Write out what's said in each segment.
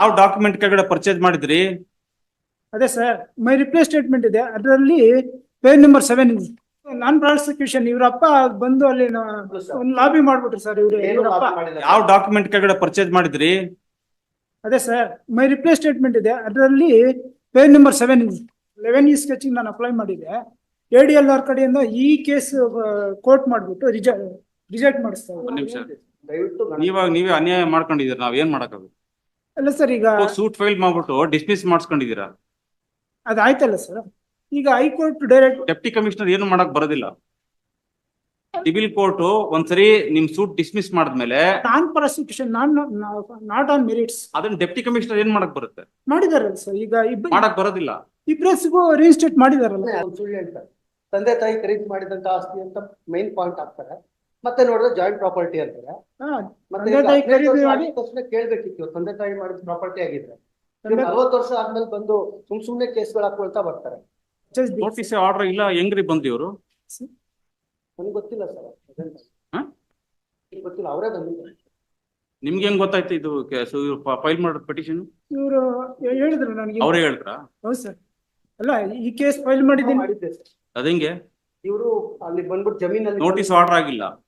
ಯಾವ ಡಾಕ್ಯುಮೆಂಟ್ ಕೆಳಗಡೆ ಪರ್ಚೇಸ್ ಮಾಡಿದ್ರಿ? ಅದೇ ಸರ್ ಮೈ ರಿಪ್ಲೇ ಸ್ಟೇಟ್ಮೆಂಟ್ ಇದೆ. ಅದರಲ್ಲಿ page number seven non prosecution ಇವರಪ್ಪ ಬಂದು ಅಲ್ಲಿ ನಾ- ಒಂದು ಲಾಬಿ ಮಾಡ್ಬಿಟ್ರು ಸರ್ ಇವ್ರು ಇವರಪ್ಪ. ಯಾವ ಡಾಕ್ಯುಮೆಂಟ್ ಕೆಳಗಡೆ ಪರ್ಚೇಸ್ ಮಾಡಿದ್ರಿ? ಅದೇ ಸರ್ ಮೈ ರಿಪ್ಲೇ ಸ್ಟೇಟ್ಮೆಂಟ್ ಇದೆ. ಅದರಲ್ಲಿ ಪೇಜ್ ನಂಬರ್ ಸೆವೆನ್ ಲೆವೆನ್ ಈ ಸ್ಕೆಚಿಂಗ್ ನಾನು ಅಪ್ಲೈ ಮಾಡಿದೆ. ಎ ಡಿ ಎಲ್ ಆರ್ ಕಡೆಯಿಂದ ಈ ಕೇಸ್ ಕೋರ್ಟ್ ಮಾಡ್ಬಿಟ್ಟು ರಿಜೆಕ್ಟ್ ರಿಜೆಕ್ಟ್ ಮಾಡಿಸ್ತಾ ಒಂದ್ ನಿಮಿಷ. ದಯವಿಟ್ಟು ನೀವಾಗ ನೀವೇ ಅನ್ಯಾಯ ಮಾಡ್ಕೊಂಡಿದ್ದೀರಿ. ನಾವ್ ಏನ್ ಮಾಡಕ್ಕಾಗುತ್ತೆ? ಅಲ್ಲ ಸರ್ ಈಗ ಸೂಟ್ ಫೈಲ್ ಮಾಡ್ಬಿಟ್ಟು ಡಿಸ್ಮಿಸ್ ಮಾಡಿಸ್ಕೊಂಡಿದೀರಾ ಅದಾಯ್ತಲ್ಲ ಸರ್ ಈಗ high court direct deputy commissioner ಏನು ಮಾಡಕ್ ಬರೋದಿಲ್ಲ. ಸಿವಿಲ್ ಕೋರ್ಟ್ ಒಂದ್ಸರಿ ನಿಮ್ ಸೂಟ್ ಡಿಸ್ಮಿಸ್ ಮಾಡಿದ್ಮೇಲೆ non prosecution non not on merits ಅದನ್ನ ಡೆಪ್ಟಿ ಕಮಿಷನರ್ ಏನ್ ಮಾಡಕ್ ಬರುತ್ತೆ? ಮಾಡಿದಾರಲ್ಲ ಸರ್ ಈಗ ಇಬ್ಬ ಮಾಡಕ್ ಬರೋದಿಲ್ಲ. ಇಬ್ರಸ್ಗೂ ರಿಜಿಸ್ಟ್ರೇಟ್ ಮಾಡಿದಾರಲ್ಲ. ಸುಳ್ಳು ಹೇಳ್ತಾರೆ. ತಂದೆ ತಾಯಿ ಖರೀದಿ ಮಾಡಿದಂತ ಆಸ್ತಿ ಅಂತ ಮೇನ್ ಪಾಯಿಂಟ್ ಹಾಕ್ತಾರೆ. ಮತ್ತೆ ನೋಡಿದ್ರೆ ಜಾಯಿಂಟ್ ಪ್ರಾಪರ್ಟಿ ಅಂತಾರೆ. ಮತ್ತೆ ತಂದೆ ತಾಯಿ ಖರೀದಿ ಮಾಡಿ. ತಕ್ಷಣ ಕೇಳ್ಬೇಕಿತ್ತು. ತಂದೆ ತಾಯಿ ಮಾಡಿದ ಪ್ರಾಪರ್ಟಿ ಆಗಿದ್ರೆ. ತಂದೆ- ವರ್ಷ ಆದ್ಮೇಲೆ ಬಂದು ಸುಮ್ ಸುಮ್ನೆ ಕೇಸ್ಗಳು ಹಾಕೊಳ್ತಾ ಬರ್ತಾರೆ. ನೋಟಿಸ್ ಆರ್ಡರ್ ಇಲ್ಲ ಹೆಂಗ್ರಿ ಬಂದಿವ್ರು ಇವರು? ನನಗೆ ಗೊತ್ತಿಲ್ಲ ಸರ್. ಹಾ? ಗೊತ್ತಿಲ್ಲ. ಅವರೇ ಬಂದಿದ್ದಾರೆ. ನಿಮ್ಗೆ ಹೆಂಗ್ ಗೊತ್ತಾಯ್ತು ಇದು ಫೈಲ್ ಮಾಡೋದು ಪೆಟಿಷನ್ ಇವರು ಹೇಳಿದ್ರು ನನಗೆ. ಅವರೇ ಹೇಳಿದ್ರ ಹೌದು ಸರ್. ಅಲ್ಲ ಈ ಕೇಸ್ ಫೈಲ್ ಮಾಡಿದ್ದೀನಿ. ಮಾಡಿದ್ದೆ ಸರ್. ಅದಂಗೆ ಇವರು ಅಲ್ಲಿ ಬಂದ್ಬಿಟ್ಟು ಜಮೀನಲ್ಲಿ ನೋಟಿಸ್ ಆರ್ಡರ್ ಆಗಿಲ್ಲ.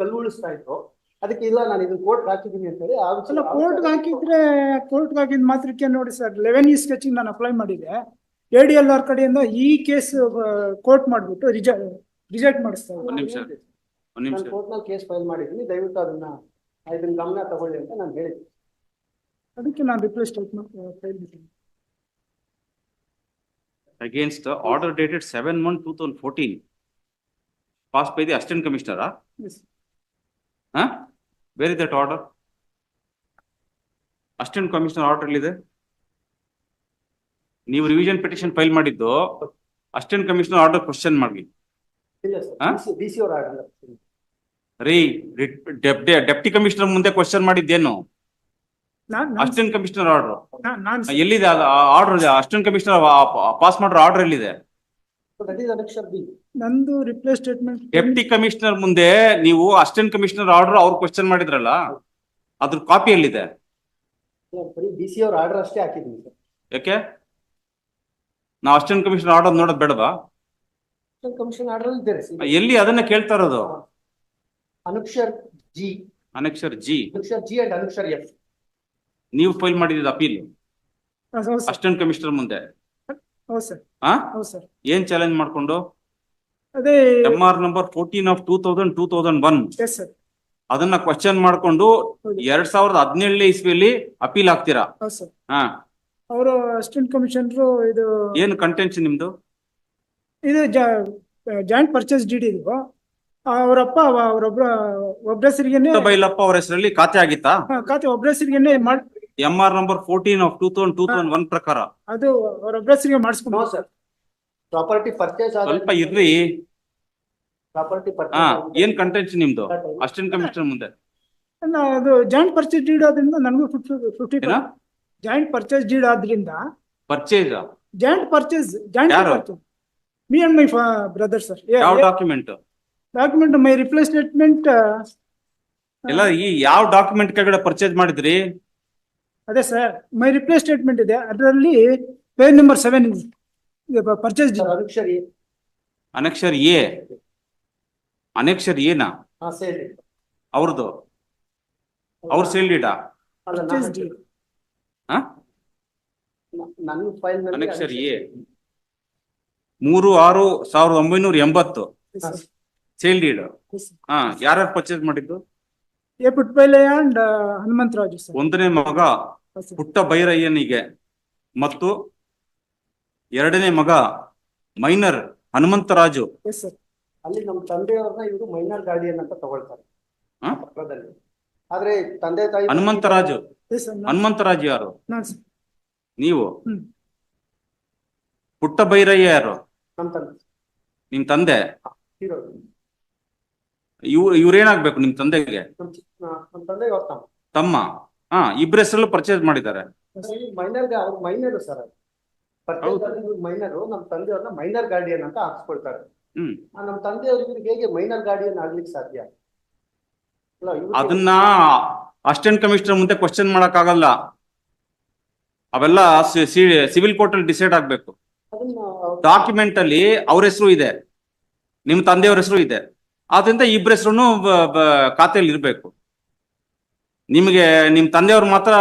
ಕಲ್ಲು ಉಳಿಸ್ತಾ ಇದ್ರು. ಅದಕ್ಕೆ ಇಲ್ಲ ನಾನು ಇದನ್ನ ಕೋರ್ಟ್ ಹಾಕಿದ್ದೀನಿ ಅಂತ ಹೇಳಿ ಅಲ್ಲ ಕೋರ್ಟ್ಗೆ ಹಾಕಿದ್ರೆ ಕೋರ್ಟ್ಗೆ ಹಾಕಿದ ಮಾತ್ರಕ್ಕೆ ನೋಡಿ ಸರ್ ಲೆವೆನ್ ಈ ಸ್ಕೆಚಿಂಗ್ ನಾನು ಅಪ್ಲೈ ಮಾಡಿದೆ. ಎ ಡಿ ಎಲ್ ಆರ್ ಕಡೆಯಿಂದ ಈ ಕೇಸ್ ಕೋರ್ಟ್ ಮಾಡ್ಬಿಟ್ಟು ರಿಜೆಕ್ಟ್ ರಿಜೆಕ್ಟ್ ಮಾಡಿಸ್ತಾ ಒಂದ್ ನಿಮಿಷ ಒಂದ್ ನಿಮಿಷ. ನಾನು ಕೋರ್ಟ್ನಲ್ಲಿ ಕೇಸ್ ಫೈಲ್ ಮಾಡಿದ್ದೀನಿ. ದಯವಿಟ್ಟು ಅದನ್ನ ಇದನ್ನ ಗಮನ ತಗೊಳ್ಳಿ ಅಂತ ನಾನು ಹೇಳಿದ್ದೀನಿ ಅದಕ್ಕೆ ನಾನು ರಿಪ್ಲೇಸ್ ಸ್ಟೇಟ್ಮೆಂಟ್ ಫೈಲ್ ಮಾಡಿದ್ದೀನಿ against the order dated seven one two thousand fourteen. Passed by the assistant commissioner, where is that order assistant commissioner order ಇದೆ? ನೀವು ರಿವಿಷನ್ ಪಿಟಿಷನ್ ಫೈಲ್ ಮಾಡಿದ್ದು ಅಸಿಸ್ಟೆಂಟ್ ಕಮಿಷನರ್ ಆರ್ಡರ್ ಕ್ವಶನ್ ಮಾಡಿ ರೀ deputy commissioner ಮುಂದೆ question ಮಾಡಿದ್ದೇನು? Assistant commissioner order ಎಲ್ಲಿದೆ order assistant commissioner pass ಮಾಡೋ order ಎಲ್ಲಿದೆ ದಟ್ ಈಸ್ ಅನಕ್ಷರ್ ಬಿ ನಂದು ರಿಪ್ಲೇಸ್ ಸ್ಟೇಟ್ಮೆಂಟ್ ಡೆಪ್ಟಿ ಕಮಿಷನರ್ ಮುಂದೆ ನೀವು ಅಸಿಸ್ಟೆಂಟ್ ಕಮಿಷನರ್ ಆರ್ಡರ್ ಅವ್ರು ಕ್ವಶನ್ ಮಾಡಿದ್ರಲ್ಲ ಅದ್ರ ಕಾಪಿ ಎಲ್ಲಿದೆ? ಬರೀ ಡಿ ಸಿ ಅವ್ರ ಆರ್ಡರ್ ಅಷ್ಟೇ ಹಾಕಿದ್ವಿ ಸರ್. ಯಾಕೆ? ನಾವು ಅಸಿಸ್ಟೆಂಟ್ ಕಮಿಷನರ್ ಆರ್ಡರ್ ನೋಡೋದ್ ಬೇಡವಾ? ಕಮಿಷನ್ ಆರ್ಡರ್ ಇದ್ದಾರೆ ಸರ್. ಎಲ್ಲಿ ಅದನ್ನ ಕೇಳ್ತಾ ಇರೋದು? Annexure G. Annexure G. Annexure G and annexure F. ನೀವು ಫೈಲ್ ಮಾಡಿದ ಅಪೀಲ್ ಅಸಿಸ್ಟೆಂಟ್ ಕಮಿಷನರ್ ಮುಂದೆ. ಹೌದು ಸರ್. ಹಾ ಹೌದು ಸರ್. ಏನ್ ಚಾಲೆಂಜ್ ಮಾಡ್ಕೊಂಡು? ಅದೇ M R number fourteen of two thousand two thousand one yes sir ಅದನ್ನ ಕ್ವಶನ್ ಮಾಡ್ಕೊಂಡು. ಎರಡ್ ಸಾವಿರದ ಹದಿನೇಳನೇ ಇಸ್ವಿಯಲ್ಲಿ ಅಪೀಲ್ ಆಗ್ತೀರಾ? ಹೌದು ಸರ್. ಹಾ. ಅವರು ಅಸಿಸ್ಟೆಂಟ್ ಕಮಿಷನರು ಇದು ಏನು ಕಂಟೆಂಟ್ಸ್ ನಿಮ್ದು? ಇದು ಜಾಯಿಂಟ್ ಪರ್ಚೇಸ್ ಡಿ ಇದು. ಅವರಪ್ಪ ಅವರೊಬ್ರ ಒಬ್ಬರ ಹೆಸರಿಗೆನೆ ಬೈಲಪ್ಪ ಅವ್ರ ಹೆಸರಲ್ಲಿ ಖಾತೆ ಆಗಿತ್ತಾ? ಖಾತೆ ಒಬ್ಬರ ಹೆಸರಿಗೆನೆ ಮಾಡ್ M R number fourteen of two thousand two thousand one ಪ್ರಕಾರ. ಅದು ಅವ್ರ ನೋ ಮಾಡಿಸ್ಕೊಂಡು ಸರ್. ಪ್ರಾಪರ್ಟಿ ಪರ್ಚೇಸ್ ಸ್ವಲ್ಪ ಇರ್ರಿ. ಪ್ರಾಪರ್ಟಿ ಹಾ ಏನ್ ಕಂಟೆಂಟ್ ನಿಮ್ದು? ಅಸಿಸ್ಟೆಂಟ್ ಕಮಿಷನ್ ಮುಂದೆ? ಅದು ಜಾಯಿಂಟ್ ಪರ್ಚೇಸ್ ಡೀಡ್ ಆದ್ರಿಂದ ನನಗೂ fifty fifty joint purchase deed ಆದ್ರಿಂದ purchase joint purchase joint me and my brother sir ಯಾವ ಡಾಕ್ಯುಮೆಂಟ್ ಡಾಕ್ಯುಮೆಂಟ್ ಮೈ ರಿಪ್ಲೇಸ್ಮೆಂಟ್ ಎಲ್ಲ ಈ ಯಾವ ಡಾಕ್ಯುಮೆಂಟ್ ಕೆಳಗಡೆ ಪರ್ಚೇಸ್ ಮಾಡಿದ್ರಿ? ಅದೇ ಸರ್ ಮೈ ರಿಪ್ಲೇಸ್ ಸ್ಟೇಟ್ಮೆಂಟ್ ಇದೆ. ಅದರಲ್ಲಿ page number seven purchase annexure A. Annexure A? Annexure ಏನಾ ಹಾ ಅವ್ರದ್ದು ಅವ್ರ ಸೇಲ್ ಡೀಟಾ ಅಲ್ಲ ಹಾ ನನ್ನ ಫೈಲ್ನಲ್ಲಿ ಅನಕ್ಷರ್ ಎ. ಮೂರು ಆರು ಸಾವಿರದ ಒಂಬೈನೂರ ಎಂಬತ್ತು. ಸೇಲ್ ಡೀಡ್ ಹಾ ಯಾರ್ಯಾರು ಪರ್ಚೇಸ್ ಮಾಡಿದ್ದು? ಎ ಅಂಡ್ ಹನುಮಂತರಾಜು ಸರ್ ಒಂದನೇ ಮಗ. ಪುಟ್ಟ ಭೈರಯ್ಯನಿಗೆ ಮತ್ತು ಎರಡನೇ ಮಗ ಮೈನರ್ ಹನುಮಂತರಾಜು. ಎಸ್ ಸರ್ ಅಲ್ಲಿ ನಮ್ಮ ತಂದೆಯವ್ರನ್ನ ಇವರು ಮೈನರ್ ಗಾರ್ಡಿಯನ್ ಅಂತ ತಗೊಳ್ತಾರೆ. ಆದ್ರೆ ತಂದೆ ತಾಯಿ ಹನುಮಂತರಾಜು. ಎಸ್ ಸರ್ ಹನುಮಂತರಾಜು ಯಾರು? ನಾನು ಸರ್ ನೀವು? ಹ್ಮ್. ಪುಟ್ಟ ಭೈರಯ್ಯ ಯಾರು? ನಮ್ಮ ತಂದೆ. ನಿಮ್ ತಂದೆ? ಹೀರೋ. ಇವ್ ಇವ್ರೇನಾಗ್ಬೇಕು ನಿಮ್ ತಂದೆಗೆ? ನಮ್ಮ ಚಿ- ನಮ್ಮ ತಂದೆ ಅವ್ರ ತಮ್ಮ. ತಮ್ಮ. ಹಾ ಇಬ್ರ ಹೆಸರಲ್ಲೂ ಪರ್ಚೇಸ್ ಮಾಡಿದ್ದಾರೆ. ಮೈನರ್ ಅವ್ರ ಮೈನರ್ ಸರ್ ಮೈನರು ನಮ್ಮ ತಂದೆಯವ್ರನ್ನ ಮೈನರ್ ಗಾರ್ಡಿಯನ್ ಅಂತ ಹಾಕ್ಸ್ಕೊಳ್ತಾರೆ. ಹ್ಮ್. ನಮ್ಮ ತಂದೆಯವ್ರಿಗೆ ಹೇಗೆ ಮೈನರ್ ಗಾರ್ಡಿಯನ್ ಆಗ್ಲಿಕ್ಕೆ ಸಾಧ್ಯ? ಅದನ್ನ ಅಸಿಸ್ಟೆಂಟ್ ಕಮಿಷನರ್ ಮುಂದೆ ಕ್ವಶನ್ ಮಾಡಕ್ ಆಗಲ್ಲ ಅವೆಲ್ಲ ಸಿವಿಲ್ ಕೋರ್ಟ್ ಅಲ್ಲಿ ಡಿಸೈಡ್ ಆಗ್ಬೇಕು. ಡಾಕ್ಯುಮೆಂಟ್ ಅಲ್ಲಿ ಅವ್ರ ಹೆಸರು ಇದೆ. ನಿಮ್ ತಂದೆಯವ್ರ ಹೆಸರು ಇದೆ. ಆದ್ರಿಂದ ಇಬ್ಬರ ಹೆಸರು ಖಾತೆಯಲ್ಲಿ ಇರ್ಬೇಕು ನಿಮಗೆ ನಿಮ್ ತಂದೆಯವ್ರು ಮಾತ್ರ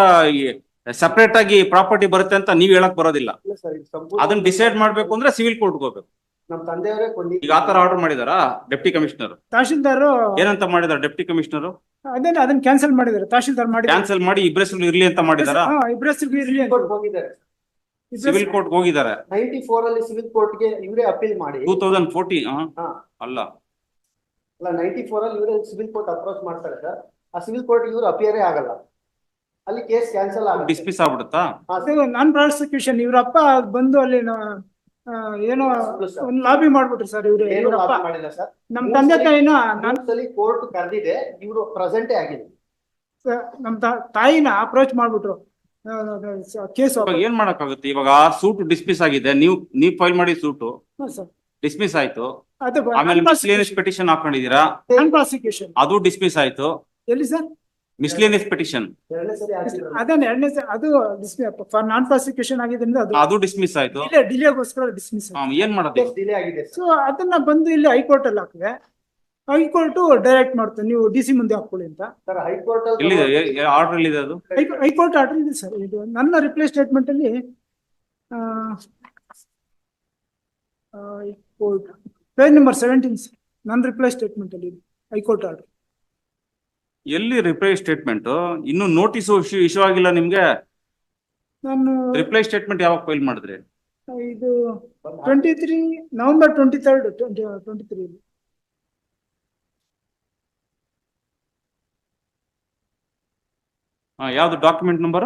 ಸಪರೇಟ್ ಆಗಿ ಪ್ರಾಪರ್ಟಿ ಬರುತ್ತೆ ಅಂತ ನೀವ್ ಹೇಳಕ್ ಬರೋದಿಲ್ಲ. ಇಲ್ಲ ಸರ್ ಇದು ಸಂಪೂರ್ಣ ಅದನ್ನ ಡಿಸೈಡ್ ಮಾಡ್ಬೇಕು ಅಂದ್ರೆ ಸಿವಿಲ್ ಕೋರ್ಟ್ ಹೋಗ್ಬೇಕು. ನಮ್ಮ ತಂದೆಯವರೇ ಕೊಂಡಿ ಈಗ ಆತರ ಆರ್ಡರ್ ಮಾಡಿದಾರಾ ಡೆಪ್ಟಿ ಕಮಿಷನರ್ ತಹಶೀಲ್ದಾರ್ ಏನಂತ ಮಾಡಿದಾರ ಡೆಪ್ಟಿ ಕಮಿಷನರ್ ಅದೇನ ಅದನ್ನ ಕ್ಯಾನ್ಸಲ್ ಮಾಡಿದಾರೆ ತಹಶೀಲ್ದಾರ್ ಮಾಡಿ ಕ್ಯಾನ್ಸಲ್ ಮಾಡಿ ಇಬ್ಬರ ಹೆಸರು ಇರ್ಲಿ ಅಂತ ಮಾಡಿದಾರ? ಇಬ್ಬರ ಹೆಸರು ಇರ್ಲಿ ಅಂತ. ಕೋರ್ಟ್ ಹೋಗಿದ್ದಾರೆ. ಸಿವಿಲ್ ಕೋರ್ಟ್ ಹೋಗಿದ್ದಾರೆ. ನೈನ್ಟಿ ಫೋರ್ ಅಲ್ಲಿ ಸಿವಿಲ್ ಕೋರ್ಟ್ಗೆ ಇವರೇ ಅಪೀಲ್ ಮಾಡಿ. ಟೂ ತೌಸಂಡ್ ಫೋರ್ಟಿ ಹಾ. ಅಲ್ಲ. ಅಲ್ಲ ನೈನ್ಟಿ ಫೋರ್ ಅಲ್ಲಿ ಇವರೇ ಸಿವಿಲ್ ಕೋರ್ಟ್ ಅಪ್ರೋಚ್ ಮಾಡ್ತಾರೆ ಸರ್. ಆ ಸಿವಿಲ್ ಕೋರ್ಟ್ ಇವರು ಅಪಿಯರೇ ಆಗಲ್ಲ. ಅಲ್ಲಿ ಕೇಸ್ ಕ್ಯಾನ್ಸಲ್ ಆಗುತ್ತೆ. ಡಿಸ್ಮಿಸ್ ಆಗ್ಬಿಡುತ್ತಾ? ನಾನ್ ಪ್ರಾಸಿಕ್ಯೂಷನ್ ಇವ್ರಪ್ಪ ಬಂದು ಅಲ್ಲಿ ನ- ಆ, ಏನೋ ಒಂದ್ ಲಾಬಿ ಮಾಡ್ಬಿಟ್ರು ಸರ್ ಇವ್ರು. ಏನು ಇವ್ರಪ್ಪ ಲಾಭ ಮಾಡಿಲ್ಲ ಸರ್. ನಮ್ ತಂದೆ ತಾಯಿನ ನಾನ್ ಸಲ ಕೋರ್ಟ್ ಕರೆದಿದೆ ಇವರು ಪ್ರೆಸೆಂಟೇ ಆಗಿದೆ ನಮ್ ತಾ- ತಾಯಿನ ಅಪ್ರೋಚ್ ಮಾಡ್ಬಿಟ್ರು. ಕೇಸ್ ಇವಾಗ ಏನ್ ಮಾಡಕ್ಕಾಗುತ್ತೆ? ಇವಾಗ ಸೂಟ್ ಡಿಸ್ಮಿಸ್ ಆಗಿದೆ. ನೀವು ನೀವ್ ಫೈಲ್ ಮಾಡಿ ಸೂಟು ಸರ್. ಡಿಸ್ಮಿಸ್ ಆಯ್ತು. ಅದು ಆಮೇಲೆ ಮಿಸ್ಲೇನಿಯಸ್ ಪಿಟಿಷನ್ ಹಾಕೊಂಡಿದೀರಾ ನಾನ್ ಪ್ರಾಸಿಕ್ಯೂಷನ್ ಅದು ಡಿಸ್ಮಿಸ್ ಆಯ್ತು. ಎಲ್ಲಿ ಸರ್? ಮಿಸ್ಲೇನಿಯಸ್ ಪಿಟಿಷನ್ ಸರಿ ಅದನ್ನ ಎರಡನೇ ಸರ್ ಅದು ಫಾರ್ ನಾನ್ ಪ್ರಾಸಿಕ್ಯೂಷನ್ ಆಗಿದ್ರಿಂದ ಅದು ಅದು ಡಿಸ್ಮಿಸ್ ಆಯ್ತು. ಡಿಲೇ ಡಿಲೇಗೋಸ್ಕರ ಡಿಸ್ಮಿಸ್ ಆ, ಏನ್ ಮಾಡೋದು? ಡಿಲೇ ಆಗಿದೆ ಸರ್. ಸೊ ಅದನ್ನ ಬಂದು ಇಲ್ಲಿ ಹೈಕೋರ್ಟ್ ಅಲ್ಲಿ ಹಾಕಿದೆ. ಹೈಕೋರ್ಟ್ ಡೈರೆಕ್ಟ್ ಮಾಡ್ತೀನಿ ನೀವು ಡಿಸಿ ಮುಂದೆ ಹಾಕೊಳ್ಳಿ ಅಂತ. ಸರ್ ಹೈಕೋರ್ಟ್ ಎಲ್ಲಿದೆ? ಆರ್ಡರ್ ಎಲ್ಲಿದೆ ಅದು? ಹೈ- ಹೈಕೋರ್ಟ್ ಆರ್ಡರ್ ಇದೆ ಸರ್ ಇದು ನನ್ನ ರಿಪ್ಲೈ ಸ್ಟೇಟ್ಮೆಂಟ್ ಅಲ್ಲಿ ಆ, ಆ, high court page number seventeen ನನ್ನ ರಿಪ್ಲೈ ಸ್ಟೇಟ್ಮೆಂಟ್ ಅಲ್ಲಿ ಇದೆ ಹೈಕೋರ್ಟ್ ಆರ್ಡರ್ ಎಲ್ಲಿ ರಿಪ್ಲೈ ಸ್ಟೇಟ್ಮೆಂಟ್ ಇನ್ನು ನೋಟಿಸ್ ಇಶ್ಯೂ ಆಗಿಲ್ಲ ನಿಮ್ಗೆ? ನಾನು ರಿಪ್ಲೈ ಸ್ಟೇಟ್ಮೆಂಟ್ ಯಾವಾಗ ಫೈಲ್ ಮಾಡಿದ್ರಿ? ಇದು twenty three November twenty third twenty three ಯಾವ್ದು document number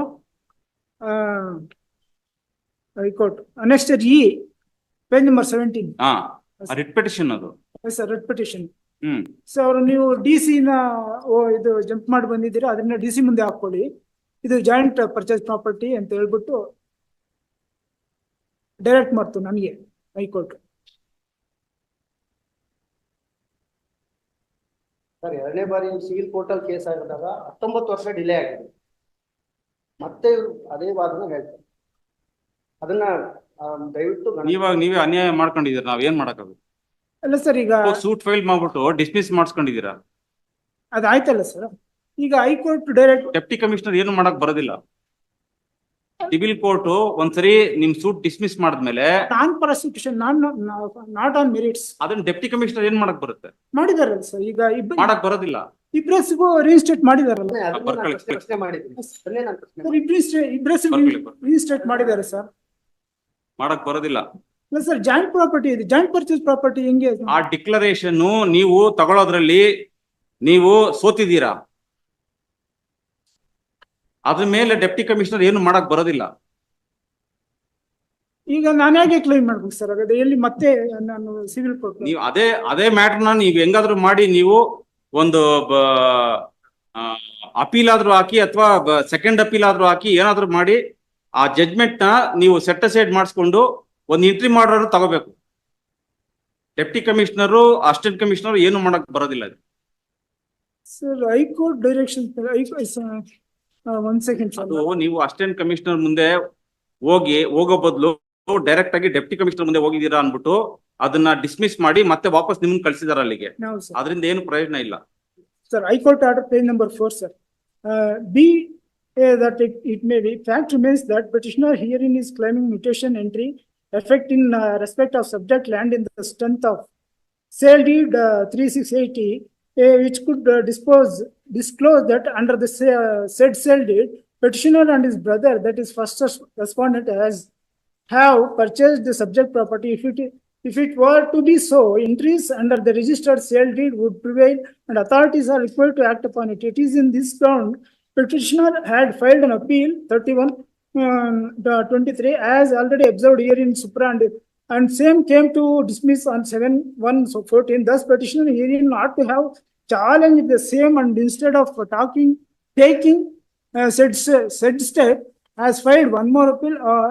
high court. Next E page number seventeen ಹಾ ರಿಟ್ ಪಿಟಿಷನ್ ಅದು. ಸರ್ ರೆಡ್ ಪಿಟಿಷನ್ ಸೊ ಅವರು ನೀವು ಡಿ ಸಿ ನ ಓ ಇದು ಜಂಪ್ ಮಾಡಿ ಬಂದಿದ್ದೀರಾ ಅದನ್ನ ಡಿ ಸಿ ಮುಂದೆ ಹಾಕೊಳ್ಳಿ ಇದು ಜಾಯಿಂಟ್ ಪರ್ಚೇಸ್ ಪ್ರಾಪರ್ಟಿ ಅಂತ ಹೇಳ್ಬಿಟ್ಟು ಡೈರೆಕ್ಟ್ ಮಾಡ್ತು ನನಗೆ ಹೈಕೋರ್ಟ್ ಸರ್ ಎರಡನೇ ಬಾರಿ ಸಿವಿಲ್ ಕೋರ್ಟಲ್ ಅಲ್ಲಿ ಕೇಸ್ ಆಗಿದಾಗ ಹತ್ತೊಂಬತ್ತು ವರ್ಷ ಡಿಲೇ ಆಗಿದೆ. ಮತ್ತೆ ಅದೇ ವಾದನ ಹೇಳ್ತಾರೆ. ಅದನ್ನ ದಯವಿಟ್ಟು ಇವಾಗ ನೀವೇ ಅನ್ಯಾಯ ಮಾಡ್ಕೊಂಡಿದೀರ ನಾವ್ ಏನ್ ಮಾಡಕ್ಕಾಗುತ್ತೆ? ಅಲ್ಲ ಸರ್ ಈಗ ಸೂಟ್ ಫೈಲ್ ಮಾಡ್ಬಿಟ್ಟು ಡಿಸ್ಮಿಸ್ ಮಾಡಿಸ್ಕೊಂಡಿದ್ದೀರಾ? ಅದಾಯ್ತಲ್ಲ ಸರ್. ಈಗ high court direct deputy commissioner ಏನು ಮಾಡಕ್ ಬರೋದಿಲ್ಲ. ಸಿವಿಲ್ ಕೋರ್ಟ್ ಒಂದ್ಸರಿ ನಿಮ್ ಸೂಟ್ ಡಿಸ್ಮಿಸ್ ಮಾಡಿದ್ಮೇಲೆ non prosecution non not on merits. ಅದನ್ನ ಡೆಪ್ಟಿ ಕಮಿಷನರ್ ಏನ್ ಮಾಡಕ್ ಬರುತ್ತೆ? ಮಾಡಿದಾರಲ್ಲ ಸರ್. ಈಗ ಇಬ್ಬರು ಮಾಡಕ್ ಬರೋದಿಲ್ಲ. ಇಬ್ರಸ್ಗೂ ರಿಜಿಸ್ಟ್ರೇಟ್ ಮಾಡಿದಾರಲ್ಲ. ಇಬ್ರಸ್. ರಿಜಿಸ್ಟ್ರೇಟ್ ಮಾಡಿದ್ದಾರೆ ಸರ್. ಮಾಡಕ್ ಬರೋದಿಲ್ಲ. ಅಲ್ಲ ಸರ್ ಜಾಯಿಂಟ್ ಪ್ರಾಪರ್ಟಿ ಇದೆ ಜಾಯಿಂಟ್ ಪರ್ಚೇಸ್ ಪ್ರಾಪರ್ಟಿ ಹೆಂಗೆ? ಆ ಡಿಕ್ಲರೇಷನ್ ನೀವು ತಗೊಳೋದ್ರಲ್ಲಿ ನೀವು ಸೋತಿದ್ದೀರಾ? ಅದ್ರ ಮೇಲೆ ಡೆಪ್ಟಿ ಕಮಿಷನರ್ ಏನು ಮಾಡಕ್ ಬರೋದಿಲ್ಲ. ಈಗ ನಾನು ಹೇಗೆ ಕ್ಲೈಮ್ ಮಾಡ್ಬೇಕು ಸರ್ ಹಾಗಾದ್ರೆ ಎಲ್ಲಿ ಮತ್ತೆ ನಾನು ಸಿವಿಲ್ ಕೋರ್ಟ್ ನೀವು ಅದೇ ಅದೇ ಮ್ಯಾಟರ್ನ ನೀವು ಹೆಂಗಾದ್ರೂ ಮಾಡಿ ನೀವು ಒಂದು ಅಪೀಲ್ ಆದ್ರೂ ಹಾಕಿ ಅಥವಾ ಸೆಕೆಂಡ್ ಅಪೀಲ್ ಆದ್ರೂ ಹಾಕಿ ಏನಾದ್ರೂ ಮಾಡಿ ಆ ಜಡ್ಮೆಂಟ್ನ ನೀವು ಸೆಟ್ ಅಸೈಡ್ ಮಾಡಿಸ್ಕೊಂಡು ಒಂದು ಎಂಟ್ರಿ ಮಾಡೋರು ತಗೋಬೇಕು. ಡೆಪ್ಟಿ ಕಮಿಷನರು ಅಸಿಸ್ಟೆಂಟ್ ಕಮಿಷನರ್ ಏನು ಮಾಡಕ್ ಬರೋದಿಲ್ಲ ಅದು sir high court direction one second ಅದು ನೀವು ಅಸಿಸ್ಟೆಂಟ್ ಕಮಿಷನರ್ ಮುಂದೆ ಹೋಗಿ ಹೋಗೋ ಬದಲು ಡೈರೆಕ್ಟ್ ಆಗಿ ಡೆಪ್ಟಿ ಕಮಿಷನರ್ ಮುಂದೆ ಹೋಗಿದ್ದೀರಾ ಅನ್ಬಿಟ್ಟು ಅದನ್ನ ಡಿಸ್ಮಿಸ್ ಮಾಡಿ ಮತ್ತೆ ವಾಪಸ್ ನಿಮ್ಮನ್ನ ಕಳಿಸಿದಾರ ಅಲ್ಲಿಗೆ. ಅದರಿಂದ ಏನು ಪ್ರಯೋಜನ ಇಲ್ಲ. Sir high court order page number four sir be that it it may be fact fact that that petitioner herein is claiming mutation entry effect in uh, respect of subject land in the strength of sale deed uh, 3680 uh, which could uh, dispose disclose that under the sa- said sale deed petitioner and his brother that is first respondent has have purchased the subject property. If it if it were to be so entries under the registered sale deed would prevail and authorities are required to act upon it. It is in this ground petitioner had filed an appeal thirty-one um, the twenty-three as already observed here in Supra and and same came to dismiss on seven one so fourteen. Thus petitioner herein ought to have challenged the same and instead of talking, taking uh, said said step has filed one more appeal uh,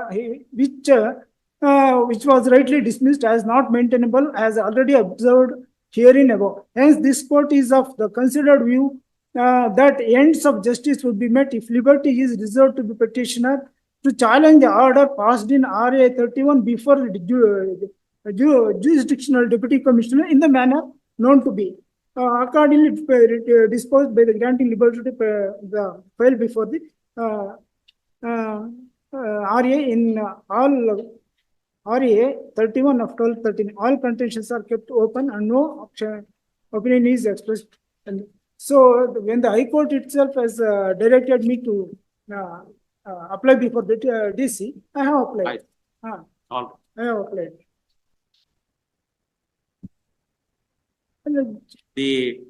which uh, uh, which was rightly dismissed as not maintainable as already observed herein above. Hence, this court is of the considered view uh, that ends of justice would be met if liberty is reserved to the petitioner to challenge the order passed in RA thirty-one before the ju- ju- jurisdictional deputy commissioner in the manner known to be uh, accordingly uh, disposed by the granting liberty to uh, the file before the uh, uh, uh, RA in uh, all RA thirty-one of twelve thirteen, all contentions are kept open and no option- opinion is expressed. So when the High Court itself has uh, directed me to uh, uh, apply before the uh, DC, I have applied. Right. All I have applied. And the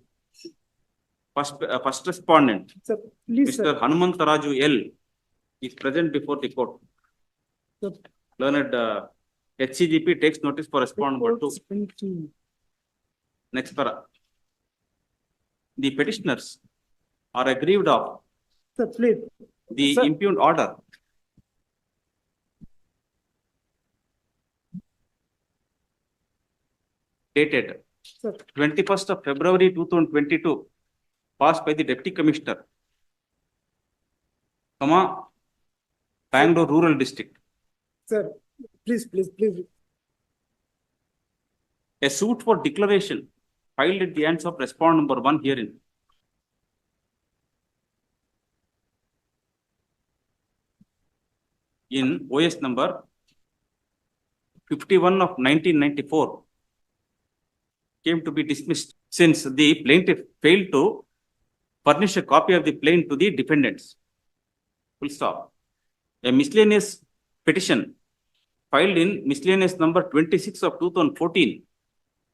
first, uh, first respondent, sir, please, Mr. sir, Hanumantaraju L is present before the court. Sir. Learned, uh, HCGP takes notice for respondent two. Twenty. Next para. The petitioners are aggrieved of Sir, please, the Sir. impugned order. Dated sir, twenty-first of February two thousand twenty-two, passed by the deputy commissioner. Comma, Bangalore Rural District. sir, please, please, please. A suit for declaration filed at the hands of respondent number one herein. In OS number fifty-one of nineteen ninety-four came to be dismissed since the plaintiff failed to furnish a copy of the plain to the defendants. Full stop. A miscellaneous petition filed in miscellaneous number twenty-six of two thousand fourteen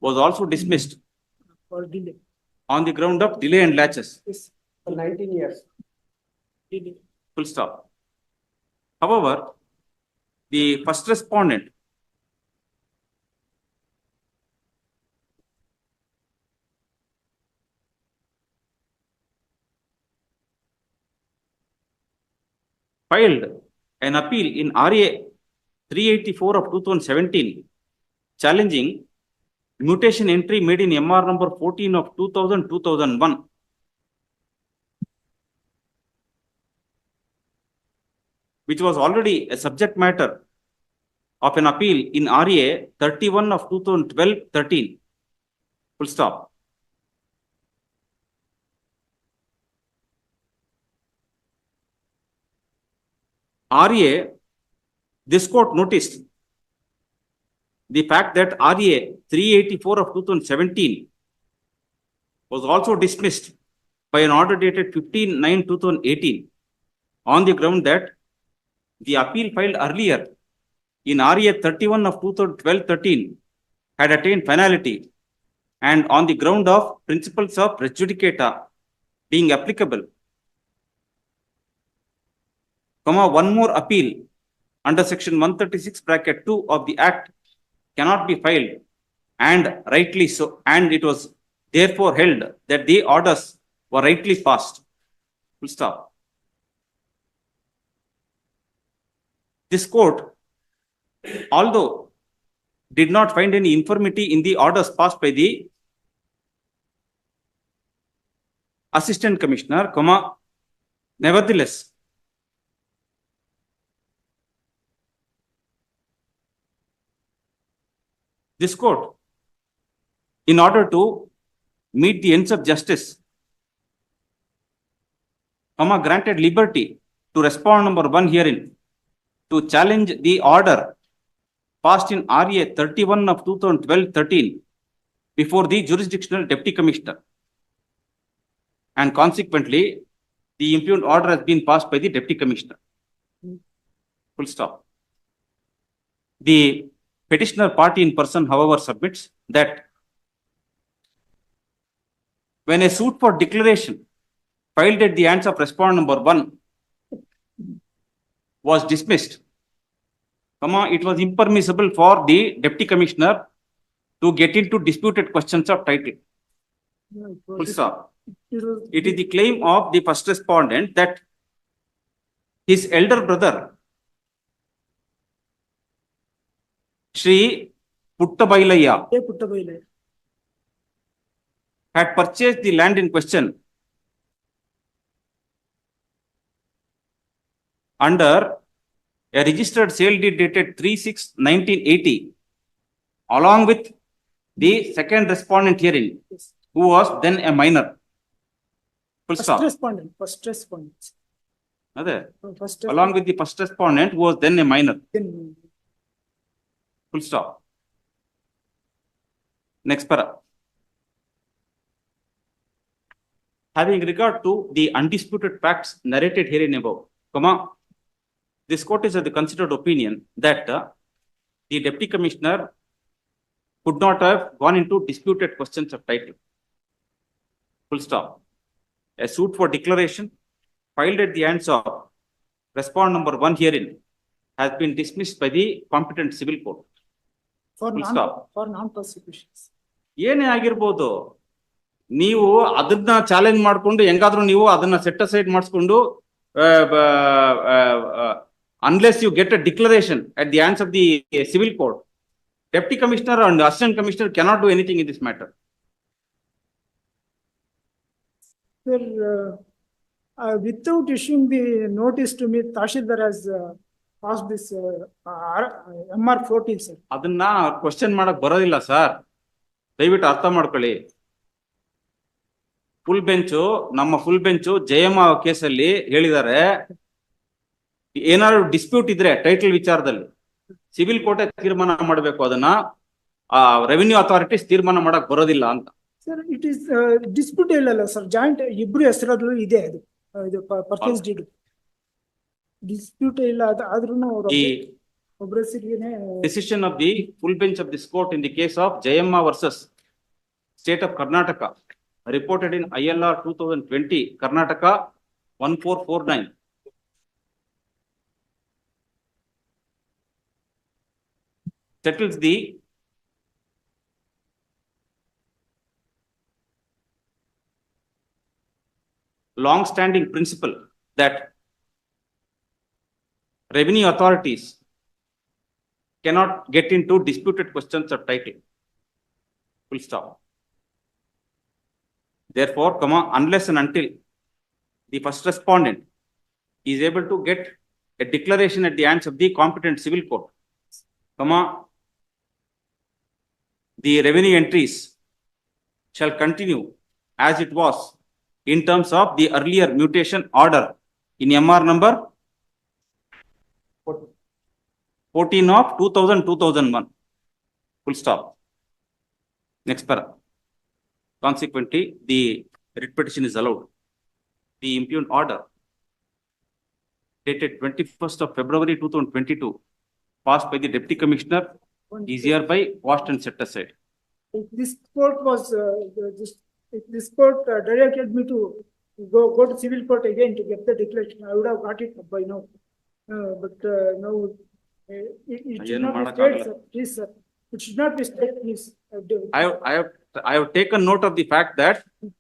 was also dismissed For delay. on the ground of delay and latches. Yes, For nineteen years. delay. Full stop. However, the first respondent filed an appeal in RA three eighty-four of two thousand seventeen challenging mutation entry made in MR number fourteen of 2000 2001 which was already a subject matter of an appeal in RA thirty-one of 2012-13. Full stop. RA, this court noticed the fact that three eighty-four of two thousand seventeen was also dismissed by an order dated 15-9-2018 on the ground that the appeal filed earlier in RA thirty-one of 2012-13 had attained finality and on the ground of principles of res judicata being applicable. Comma, one more appeal under section one thirty-six bracket two of the act cannot be filed and rightly so, and it was therefore held that the orders were rightly passed. Full stop. This court, although did not find any infirmity in the orders passed by the assistant commissioner, comma, nevertheless, this court, in order to meet the ends of justice, comma, granted liberty to respond number one herein to challenge the order passed in RA thirty-one of 2012-13 before the jurisdictional deputy commissioner. And consequently, the impugned order has been passed by the deputy commissioner. Hmm. Full stop. The petitioner party in person, however, submits that when a suit for declaration filed at the hands of respondent number one was dismissed, it was impermissible for the deputy commissioner to get into disputed questions of title. Full stop. It is the claim of the first respondent that his elder brother, Shri Puttabailaya, put away like. had purchased the land in question under a registered sale deed dated 3/6/1980, along with the second respondent herein, Yes. who was then a minor. Full First stop. respondent, first respondent. ಅದೇ, oh, First. along with the first respondent who was then a minor. respondent. Full stop. Next para. Having regard to the undisputed facts narrated herein above, comma, this court is of the considered opinion that uh, the deputy commissioner could not have gone into disputed questions of title. Full stop. A suit for declaration filed at the hands of respond number one herein has been dismissed by the competent civil court. For Full non, stop. for non-persecutions. ಏನೇ ಆಗಿರ್ಬೋದು ನೀವು ಅದನ್ನ challenge ಮಾಡ್ಕೊಂಡು ಹೆಂಗಾದ್ರೂ ನೀವು ಅದನ್ನ set aside ಮಾಡಿಸ್ಕೊಂಡು unless you get a declaration at the hands of the civil court deputy commissioner and assistant commissioner cannot do anything in this matter Sir, uh, uh, without issuing the notice to me, Tashildar has uh, passed this M R fourteen sir ಅದನ್ನ question ಮಾಡಕ್ ಬರೋದಿಲ್ಲ sir ದಯವಿಟ್ಟು ಅರ್ಥ ಮಾಡ್ಕೊಳ್ಳಿ. Full bench ನಮ್ಮ full bench Jayamma ಕೇಸಲ್ಲಿ ಹೇಳಿದ್ದಾರೆ ಏನಾದ್ರು ಡಿಸ್ಪ್ಯೂಟ್ ಇದ್ರೆ ಟೈಟಲ್ ವಿಚಾರದಲ್ಲಿ ಸಿವಿಲ್ ಕೋರ್ಟೆ ತೀರ್ಮಾನ ಮಾಡಬೇಕು ಅದನ್ನ ಆ ರೆವಿನ್ಯೂ ಅಥಾರಿಟೀಸ್ ತೀರ್ಮಾನ ಮಾಡಕ್ ಬರೋದಿಲ್ಲ ಅಂತ. ಸರ್ ಇಟ್ ಇಸ್ ಡಿಸ್ಪ್ಯೂಟ್ ಇಲ್ಲಲ್ಲ ಸರ್ ಜಾಯಿಂಟ್ ಇಬ್ರು ಹೆಸರಲ್ಲೂ ಇದೆ ಅದು ಇದು ಪರ್ಚೇಸ್ ಡೀಡ್ ಡಿಸ್ಪ್ಯೂಟ್ ಇಲ್ಲ ಅದ್ ಆದ್ರೂನು ಅವ್ರು ಈ ಒಬ್ರ ಹೆಸರಿಗೆನೆ decision of the full bench of this court in the case of Jayamma versus State of Karnataka, reported in ILR two thousand twenty, Karnataka one four four nine. Settles the long-standing principle that revenue authorities cannot get into disputed questions of title. Full stop. Therefore, unless and until the first respondent is able to get a declaration at the hands of the competent civil court, the revenue entries shall continue as it was in terms of the earlier mutation order in MR number fourteen of two thousand, two thousand one. Full stop. Next para. Consequently, the writ petition is allowed. The impugned order dated twenty-first of February two thousand twenty-two, passed by the deputy commissioner, is hereby quashed and set aside. If this court was, uh, this, if this court uh, directed me to go, go to civil court again to get the declaration, I would have got it by now. Uh, but, uh, now, uh, it, it should ಏನು not be ಮಾಡಕ್ಕಾಗಲ್ಲ. stayed, sir, please, sir. It should not be stayed, please. Uh, do- I have, I have, I have taken note of the fact that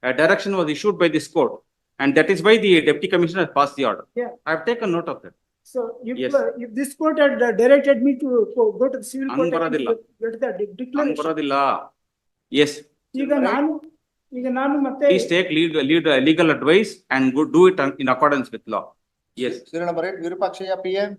a direction was issued by this court. And that is why the deputy commissioner has passed the order. Yeah. I have taken note of that. So if, Yes. uh, if this court had uh, directed me to go- go to the civil court. Hang and ಬರೋದಿಲ್ಲ. Get the de- hang declaration. ಬರೋದಿಲ್ಲ. Yes, ಈಗ ನಾನು, ಈಗ ನಾನು ಮತ್ತೆ. please take lead, lead, legal advice and go do it in accordance with law. Yes. Serial number eight, Virupakshaya PM.